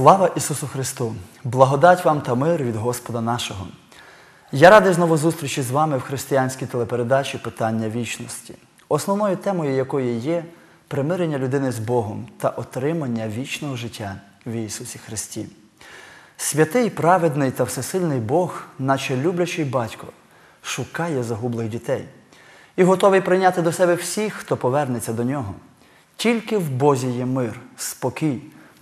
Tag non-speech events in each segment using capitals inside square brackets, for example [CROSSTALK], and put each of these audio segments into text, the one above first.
Слава Ісусу Христу! Благодать вам та мир від Господа нашого. Я радий знову зустрічі з вами в християнській телепередачі Питання вічності, основною темою якої є примирення людини з Богом та отримання вічного життя в Ісусі Христі. Святий, праведний та всесильний Бог, наче люблячий батько, шукає загублих дітей і готовий прийняти до себе всіх, хто повернеться до нього. Тільки в Бозі є мир, спокій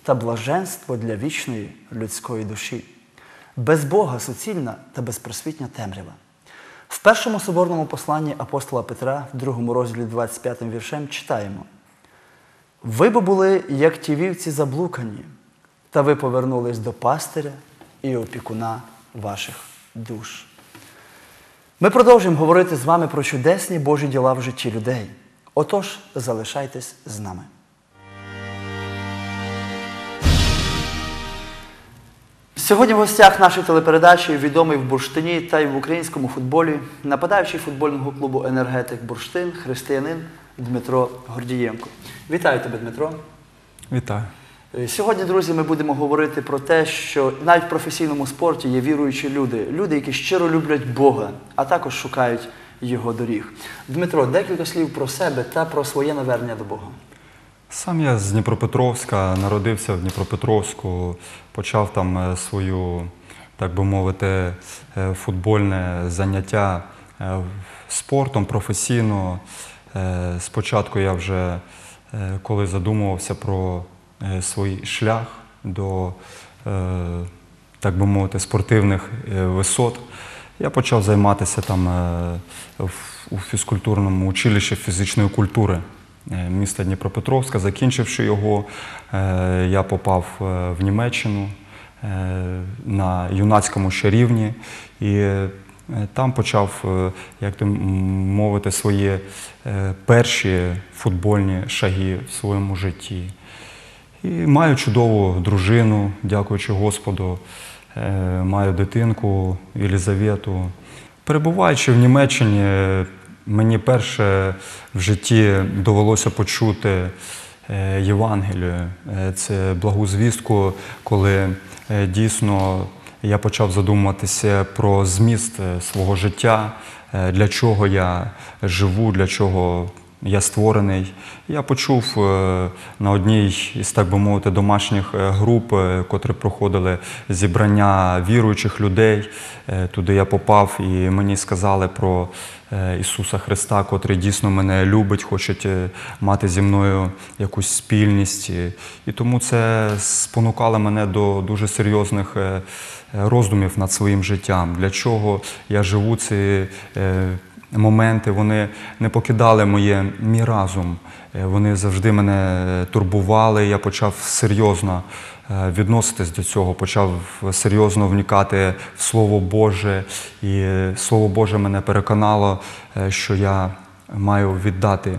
та блаженство для вічної людської душі. Без Бога суцільна та безпросвітня темрява. В першому соборному посланні апостола Петра, в другому розділі 25 віршем, читаємо: Ви бо були, як ті вівці заблукані, та ви повернулись до пастиря і опікуна ваших душ. Ми продовжуємо говорити з вами про чудесні Божі діла в житті людей. Отож, залишайтесь з нами. Сьогодні в гостях нашої телепередачі відомий в бурштині та й в українському футболі нападаючий футбольного клубу Енергетик Бурштин, християнин Дмитро Гордієнко. Вітаю тебе, Дмитро. Вітаю. Е, Сьогодні, друзі, ми будемо говорити про те, що навіть в професійному спорті є віруючі люди, люди, які щиро люблять Бога, а також шукають його доріг. Дмитро, декілька слів про себе та про своє навернення до Бога. Сам я з Дніпропетровська, народився в Дніпропетровську, почав там е, свою, так би мовити, е, футбольне заняття е, спортом професійно. Спочатку я вже коли задумувався про свій шлях до, так би мовити, спортивних висот, я почав займатися там у фізкультурному училищі фізичної культури міста Дніпропетровська. Закінчивши його, е, я попав е, в Німеччину е, на юнацькому ще рівні і е, там почав, е, як то мовити, свої е, перші футбольні шаги в своєму житті. І маю чудову дружину, дякуючи Господу. Е, Маю дитинку Єлізавету. Перебуваючи в Німеччині, е, мені перше в житті довелося почути е, Євангелію. Е, Це благу звістку, коли е, дійсно я почав задумуватися про зміст свого життя, для чого я живу, для чого я створений. Я почув е, на одній із, так би мовити, домашніх е, груп, е, котрі проходили зібрання віруючих людей. Туди я попав, і мені сказали про Ісуса Христа, котрий дійсно мене любить, хоче мати зі мною якусь спільність. І- тому це спонукало мене до дуже серйозних роздумів над своїм життям. Для чого я живу ці моменти, вони не покидали моє мій разум. Е, Вони завжди мене турбували. Я почав серйозно е, відноситись до цього, почав серйозно вникати в Слово Боже. І Слово Боже мене переконало, е, що я маю віддати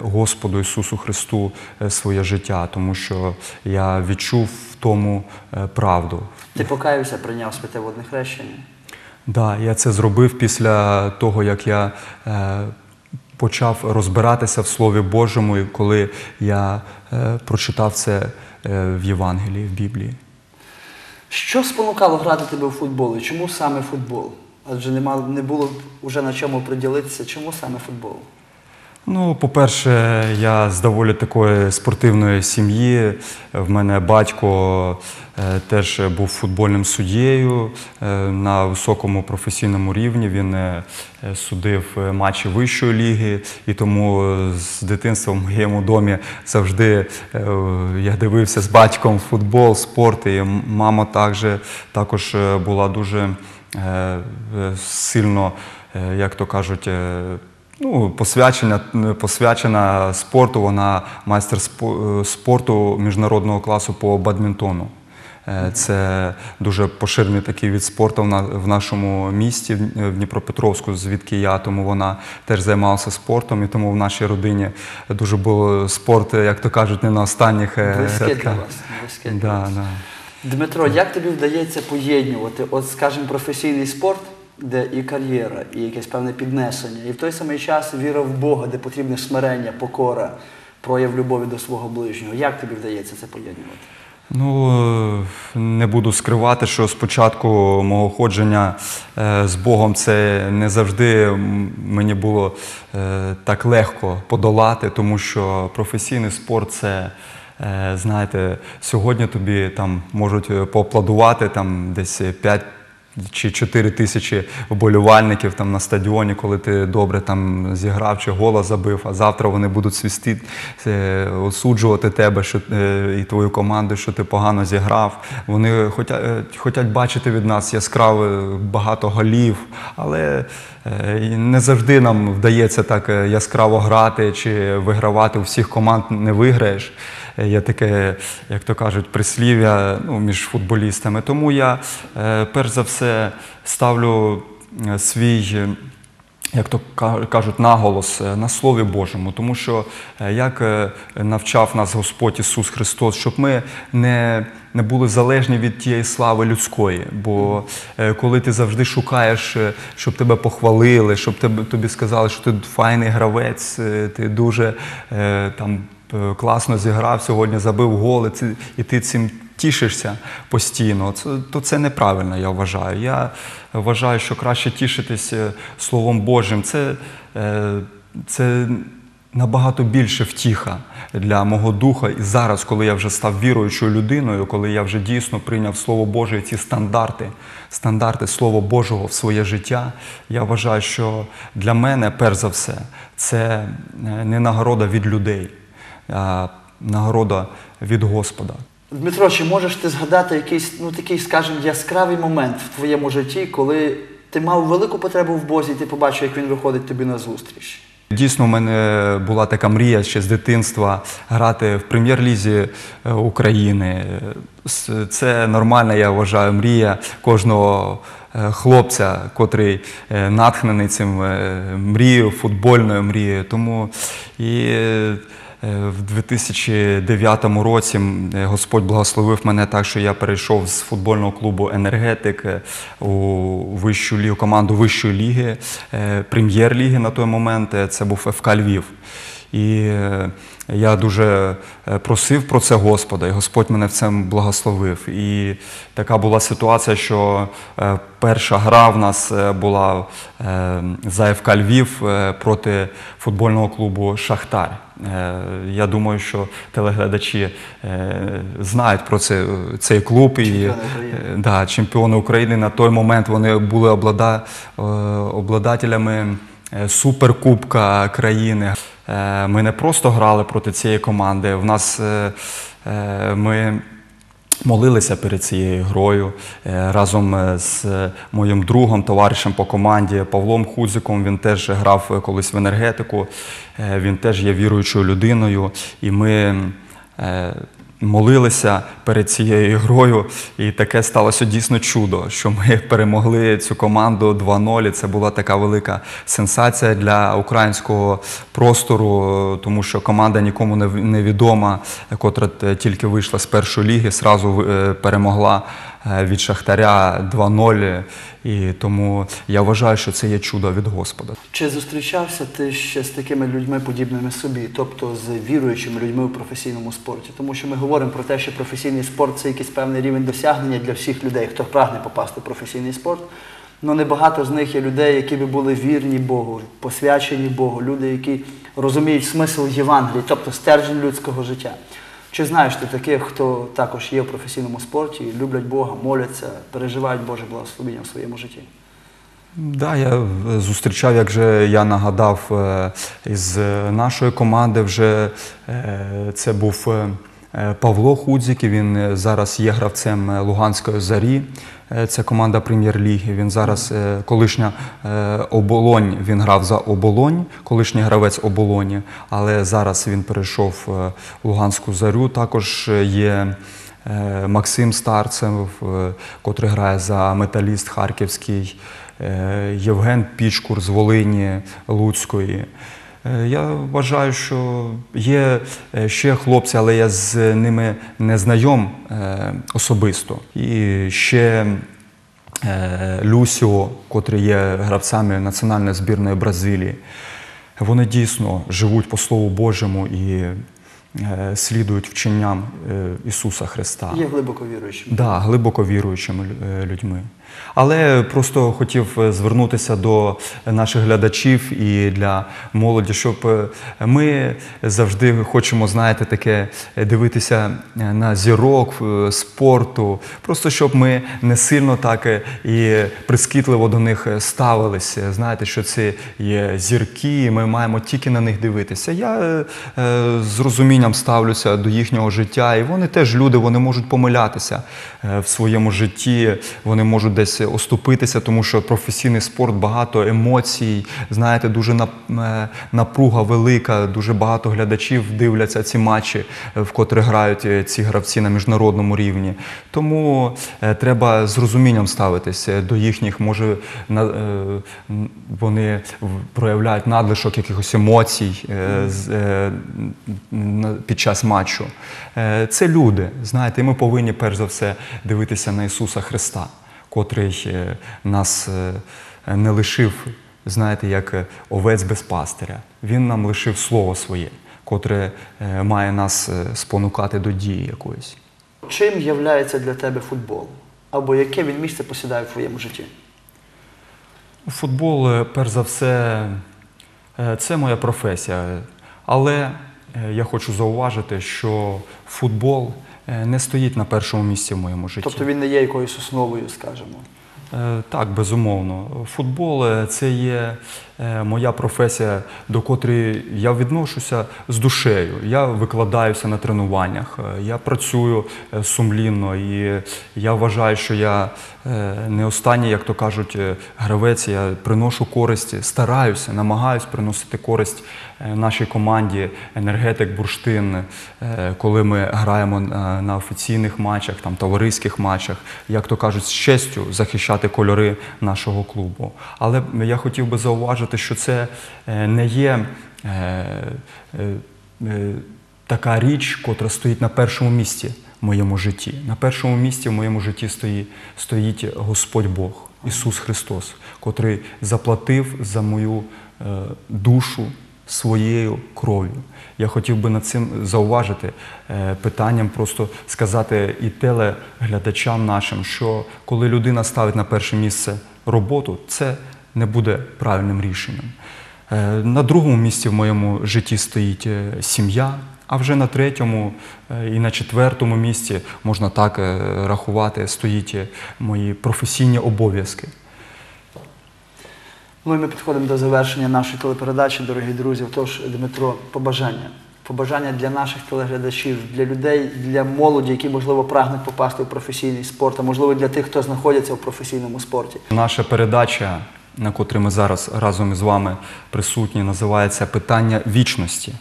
Господу Ісусу Христу своє життя, тому що я відчув в тому правду. Ти покаявся, прийняв святе водне хрещення. Да, я це зробив після того, як я е, почав розбиратися в Слові Божому, і коли я е, прочитав це е, в Євангелії, в Біблії. Що спонукало грати тебе в футбол? І чому саме футбол? Адже нема, не було вже на чому приділитися. Чому саме футбол? Ну, по-перше, я з доволі такої спортивної сім'ї. В мене батько е, теж був футбольним суддєю е, на високому професійному рівні. Він е, судив матчі вищої ліги, і тому з дитинства в моєму домі завжди я дивився з батьком футбол, спорт. І мама також, також була дуже сильно, як то кажуть, Ну, посвячена, посвячена спорту, вона майстер е, спорту міжнародного класу по бадмінтону. Е, Це дуже поширений такий від спорту в на- в нашому місті, в Дніпропетровську, звідки я, тому вона теж займалася спортом, і тому в нашій родині дуже був спорт, як то кажуть, не на останніх Близьке для вас. Близьке для Да, вас. да. Дмитро, як тобі вдається поєднувати, от, скажімо, професійний спорт, де і кар'єра, і якесь певне піднесення, і в той самий час віра в Бога, де потрібне смирення, покора, прояв любові до свого ближнього. Як тобі вдається це поєднувати? Ну, е, не буду скривати, що спочатку мого ходження е, з Богом це не завжди мені було е, так легко подолати, тому що професійний спорт це. Знаєте, сьогодні тобі там можуть поаплодувати там десь 5 чи 4 тисячі вболівальників там на стадіоні, коли ти добре там зіграв чи гола забив, а завтра вони будуть свісти, е, осуджувати тебе що, е, і твою команду, що ти погано зіграв. Вони хочуть, хочуть бачити від нас яскраве багато голів, але е, і не завжди нам вдається так е, яскраво грати чи вигравати. У всіх команд не виграєш. Е, Є таке, як то кажуть, прислів'я ну, між футболістами. Тому я е, перш за все ставлю е, свій. Як то кажуть, наголос е, на Слові Божому, тому що е, як е, навчав нас Господь Ісус Христос, щоб ми не, не були залежні від тієї слави людської. Бо коли ти завжди шукаєш, щоб тебе похвалили, щоб тобі сказали, що ти файний гравець, ти дуже там класно зіграв сьогодні, забив гол, і ти цим тішишся постійно, це, то це неправильно, я вважаю. Я вважаю, що краще тішитись е, Словом Божим. Це, е, це набагато більше втіха для мого духа. І зараз, коли я вже став віруючою людиною, коли я вже дійсно прийняв Слово Боже і ці стандарти, стандарти Слова Божого в своє життя, я вважаю, що для мене, перш за все, це е, не нагорода від людей, а нагорода від Господа. Дмитро, чи можеш ти згадати якийсь, ну такий, скажімо, яскравий момент в твоєму житті, коли ти мав велику потребу в Бозі, і ти побачив, як він виходить тобі на зустріч? Дійсно, у мене була така мрія ще з дитинства грати в прем'єр-лізі е, України. Це нормальна, я вважаю, мрія кожного е, хлопця, котрий е, натхнений цим мрією, футбольною мрією. Тому і в 2009 році е, Господь благословив мене так, що я перейшов з футбольного клубу Енергетик е, у вищу лігу, команду вищої ліги, е, прем'єр-ліги на той момент. е, Це був ФК Львів. І е, я дуже е, просив про це Господа, і Господь мене в цьому благословив. І така була ситуація, що е, перша гра в нас була за ФК Львів проти футбольного клубу Шахтар. Я думаю, що телеглядачі знають про це, цей клуб і Чемпіони України. да, чемпіони України на той момент вони були облада, обладателями суперкубка країни. Е, Ми не просто грали проти цієї команди. В нас е, е, ми молилися перед цією грою разом з моїм другом, товаришем по команді Павлом Худзиком. Він теж грав колись в енергетику. Він теж є віруючою людиною. І ми молилися перед цією грою, і таке сталося дійсно чудо, що ми [LAUGHS] перемогли цю команду 2-0. І Це була така велика сенсація для українського простору, тому що команда нікому не відома, котра тільки вийшла з першої ліги, зразу е, перемогла від Шахтаря 2-0. І тому я вважаю, що це є чудо від Господа. Чи зустрічався ти ще з такими людьми, подібними собі, тобто з віруючими людьми у професійному спорті? Тому що ми говоримо про те, що професійний спорт це якийсь певний рівень досягнення для всіх людей, хто прагне попасти в професійний спорт. Ну небагато з них є людей, які би були вірні Богу, посвячені Богу, люди, які розуміють смисл Євангелії, тобто стержень людського життя. Чи знаєш ти таких, хто також є в професійному спорті, люблять Бога, моляться, переживають Боже благословення в своєму житті? Да, я е, зустрічав, як же я нагадав, е, із нашої команди вже е, це був Павло Худзік, він зараз є гравцем Луганської зарі. Е, Це команда прем'єр-ліги. Він зараз е, колишня е, оболонь. Він грав за оболонь, колишній гравець оболоні, але зараз він перейшов в Луганську зарю. Також є. Максим Старцев, котрий грає за металіст Харківський, Євген Пічкур з Волині Луцької. Е, Я вважаю, що є е, ще хлопці, але я з ними не знайом е, особисто. І ще Люсіо, котрий є гравцями національної збірної Бразилії. Вони дійсно живуть по Слову Божому і слідують вченням Ісуса Христа. Є глибоко віруючим. Да, глибоко віруючими людьми. Але просто хотів е, звернутися до наших глядачів і для молоді, щоб е, ми завжди хочемо, знаєте, таке е, дивитися на зірок спорту, просто щоб ми не сильно так і прискіпливо до них ставилися. Знаєте, що це є зірки, і ми маємо тільки на них дивитися. Я з розумінням ставлюся до їхнього життя, і вони теж люди, вони можуть помилятися в своєму житті, вони можуть десь оступитися, тому що професійний спорт багато емоцій, знаєте, дуже е, напруга велика, дуже багато глядачів дивляться ці матчі, е, в котрі грають е, ці гравці на міжнародному рівні. Тому треба з розумінням ставитися до їхніх, може вони проявляють надлишок якихось емоцій під час матчу. Це люди, знаєте, і ми повинні перш за все дивитися на Ісуса Христа, котрий нас е, не лишив, знаєте, як е, овець без пастиря. Він нам лишив Слово своє, котре е, має нас спонукати до дії якоїсь. Чим являється для тебе футбол? Або яке він місце посідає в твоєму житті? Футбол, перш за все, це моя професія. Але я хочу зауважити, що футбол не стоїть на першому місці в моєму житті. Тобто він не є якоюсь основою, скажімо. Е, Так, безумовно. Футбол е, це є е, моя професія, до котрої я відношуся з душею. Я викладаюся на тренуваннях, я працюю сумлінно і я вважаю, що я не останній, як то кажуть, гравець. Я приношу користь, стараюся, намагаюся приносити користь нашій команді енергетик Бурштин, коли ми граємо на офіційних матчах, там товариських матчах, як то кажуть, з честю захищати кольори нашого клубу. Але я хотів би зауважити, що це е, не є. е, е, Така річ, котра стоїть на першому місці в моєму житті. На першому місці в моєму житті стоїть, стоїть Господь Бог, Ісус Христос, котрий заплатив за мою душу своєю кров'ю. Я хотів би над цим зауважити е, питанням, просто сказати і телеглядачам нашим, що коли людина ставить на перше місце роботу, це не буде правильним рішенням. Е, На другому місці в моєму житті стоїть е, сім'я, а вже на третьому і на четвертому місці, можна так рахувати, стоїть мої професійні обов'язки. Ну і ми підходимо до завершення нашої телепередачі, дорогі друзі. Тож, Дмитро, побажання. Побажання для наших телеглядачів, для людей, для молоді, які, можливо, прагнуть попасти в професійний спорт, а можливо для тих, хто знаходиться в професійному спорті. Наша передача, на котрій ми зараз разом із вами присутні, називається Питання вічності.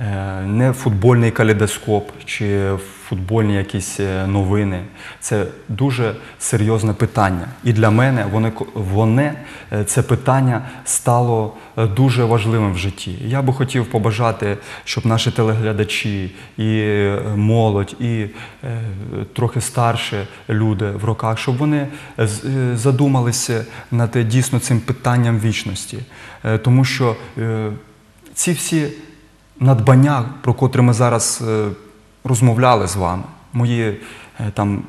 Е, Не футбольний калейдоскоп чи футбольні якісь е, новини. Це дуже серйозне питання. І для мене вони, вони, е, це питання стало е, дуже важливим в житті. Я би хотів побажати, щоб наші телеглядачі, і молодь, і трохи старші люди в роках, щоб вони задумалися над дійсно цим питанням вічності. Тому що ці всі надбання, про котрі ми зараз розмовляли з вами, мої е, там.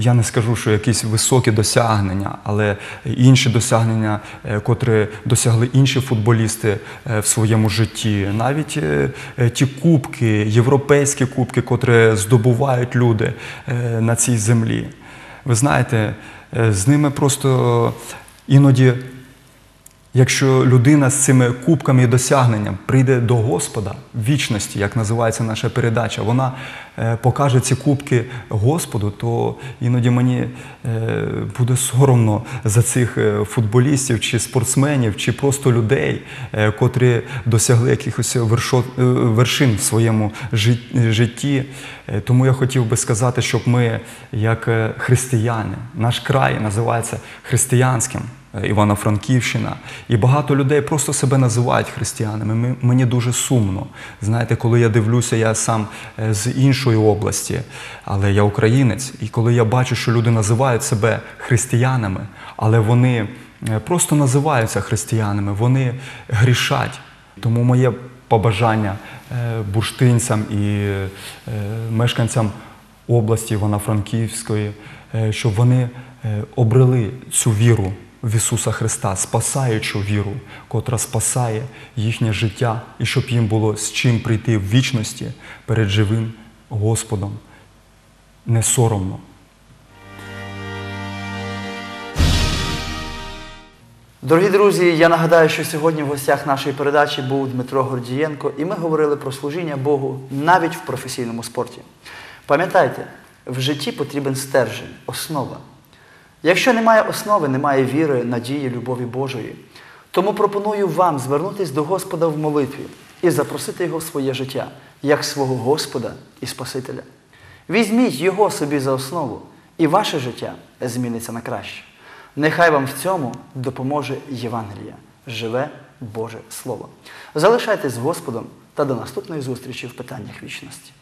Я не скажу, що якісь високі досягнення, але інші досягнення, е, котрі досягли інші футболісти е, в своєму житті, навіть ті кубки, європейські кубки, котрі здобувають люди на цій землі. Ви знаєте, з ними просто іноді Якщо людина з цими кубками і досягненням прийде до Господа вічності, як називається наша передача, вона е, покаже ці кубки Господу, то іноді мені е, буде соромно за цих е, футболістів чи спортсменів, чи просто людей, котрі досягли якихось вершин в своєму жит- житті. Тому я хотів би сказати, щоб ми, як християни, наш край називається християнським. Е, Івано-Франківщина, і багато людей просто себе називають християнами. Мені дуже сумно. Знаєте, коли я дивлюся, я сам е, з іншої області, але я українець. І коли я бачу, що люди називають себе християнами, але вони е, просто називаються християнами, вони грішать. Тому моє побажання бурштинцям і мешканцям області Івано-Франківської, щоб вони обрели цю віру в Ісуса Христа, спасаючу віру, котра спасає їхнє життя, і щоб їм було з чим прийти в вічності перед живим Господом. Не соромно. Дорогі друзі, я нагадаю, що сьогодні в гостях нашої передачі був Дмитро Гордієнко, і ми говорили про служіння Богу навіть в професійному спорті. Пам'ятайте, в житті потрібен стержень, основа. Якщо немає основи, немає віри, надії, любові Божої. Тому пропоную вам звернутися до Господа в молитві і запросити Його в своє життя, як свого Господа і Спасителя. Візьміть Його собі за основу, і ваше життя зміниться на краще. Нехай вам в цьому допоможе Євангелія, живе Боже Слово. Залишайтесь з Господом та до наступної зустрічі в питаннях вічності.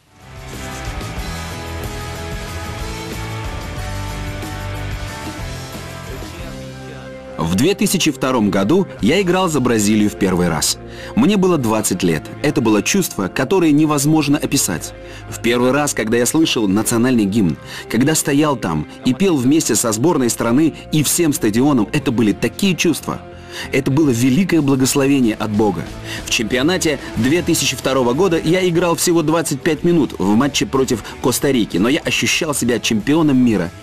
В 2002 году я играл за Бразилию в первый раз. Мне было 20 лет. Это было чувство, которое невозможно описать. В первый раз, когда я слышал национальный гимн, когда стоял там и пел вместе со сборной страны и всем стадионом, это были такие чувства. Это было великое благословение от Бога. В чемпионате 2002 года я играл всего 25 минут в матче против Коста-Рики, но я ощущал себя чемпионом мира –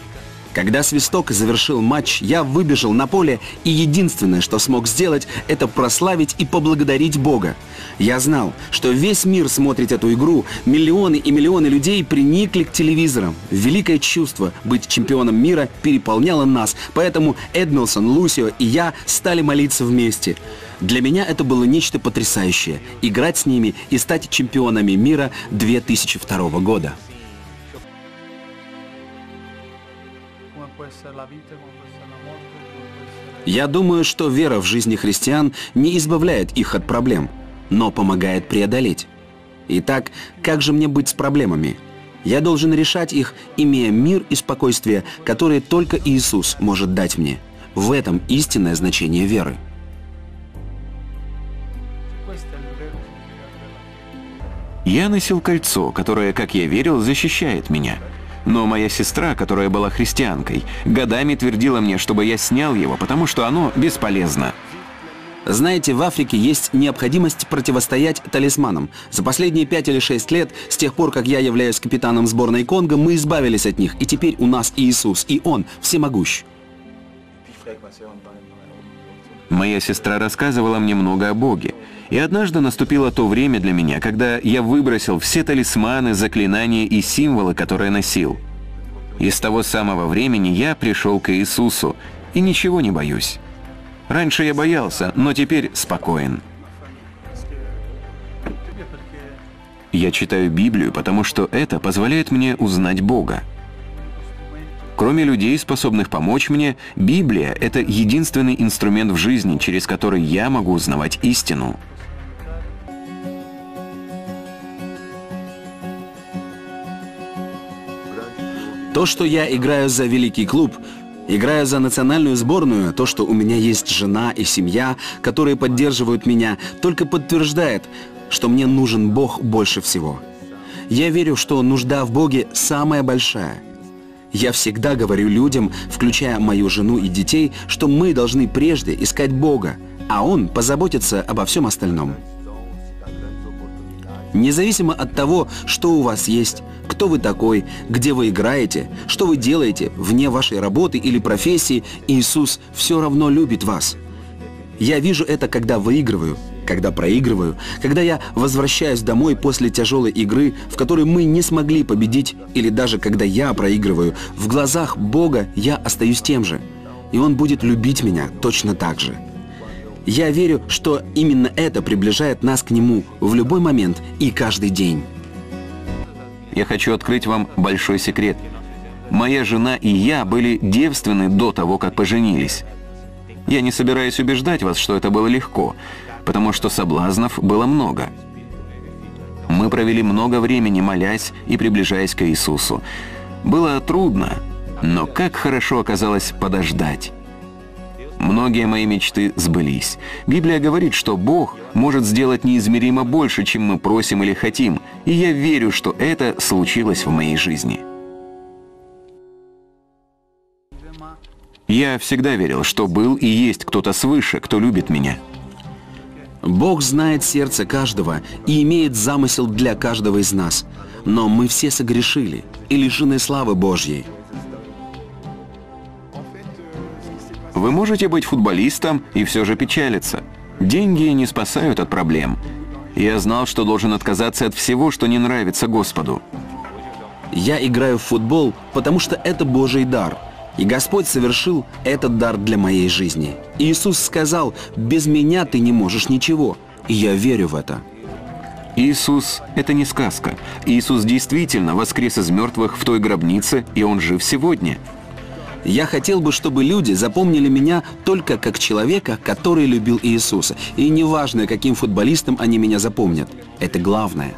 когда свисток завершил матч, я выбежал на поле, и единственное, что смог сделать, это прославить и поблагодарить Бога. Я знал, что весь мир смотрит эту игру, миллионы и миллионы людей приникли к телевизорам. Великое чувство быть чемпионом мира переполняло нас, поэтому Эдмилсон, Лусио и я стали молиться вместе. Для меня это было нечто потрясающее – играть с ними и стать чемпионами мира 2002 года. Я думаю, что вера в жизни христиан не избавляет их от проблем, но помогает преодолеть. Итак, как же мне быть с проблемами? Я должен решать их, имея мир и спокойствие, которые только Иисус может дать мне. В этом истинное значение веры. Я носил кольцо, которое, как я верил, защищает меня. Но моя сестра, которая была христианкой, годами твердила мне, чтобы я снял его, потому что оно бесполезно. Знаете, в Африке есть необходимость противостоять талисманам. За последние пять или шесть лет, с тех пор, как я являюсь капитаном сборной Конго, мы избавились от них, и теперь у нас Иисус, и Он всемогущ. Моя сестра рассказывала мне много о Боге. И однажды наступило то время для меня, когда я выбросил все талисманы, заклинания и символы, которые носил. И с того самого времени я пришел к Иисусу и ничего не боюсь. Раньше я боялся, но теперь спокоен. Я читаю Библию, потому что это позволяет мне узнать Бога. Кроме людей, способных помочь мне, Библия – это единственный инструмент в жизни, через который я могу узнавать истину. То, что я играю за великий клуб, играю за национальную сборную, то, что у меня есть жена и семья, которые поддерживают меня, только подтверждает, что мне нужен Бог больше всего. Я верю, что нужда в Боге самая большая. Я всегда говорю людям, включая мою жену и детей, что мы должны прежде искать Бога, а Он позаботится обо всем остальном. Независимо от того, что у вас есть, кто вы такой, где вы играете, что вы делаете вне вашей работы или профессии, Иисус все равно любит вас. Я вижу это, когда выигрываю, когда проигрываю, когда я возвращаюсь домой после тяжелой игры, в которой мы не смогли победить, или даже когда я проигрываю, в глазах Бога я остаюсь тем же, и Он будет любить меня точно так же. Я верю, что именно это приближает нас к Нему в любой момент и каждый день. Я хочу открыть вам большой секрет. Моя жена и я были девственны до того, как поженились. Я не собираюсь убеждать вас, что это было легко, потому что соблазнов было много. Мы провели много времени, молясь и приближаясь к Иисусу. Было трудно, но как хорошо оказалось подождать. Многие мои мечты сбылись. Библия говорит, что Бог может сделать неизмеримо больше, чем мы просим или хотим, и я верю, что это случилось в моей жизни. Я всегда верил, что был и есть кто-то свыше, кто любит меня. Бог знает сердце каждого и имеет замысел для каждого из нас. Но мы все согрешили и лишены славы Божьей. Вы можете быть футболистом и все же печалиться. Деньги не спасают от проблем. Я знал, что должен отказаться от всего, что не нравится Господу. Я играю в футбол, потому что это Божий дар. И Господь совершил этот дар для моей жизни. Иисус сказал, без меня ты не можешь ничего. И я верю в это. Иисус – это не сказка. Иисус действительно воскрес из мертвых в той гробнице, и Он жив сегодня. Я хотел бы, чтобы люди запомнили меня только как человека, который любил Иисуса. И неважно, каким футболистом они меня запомнят. Это главное.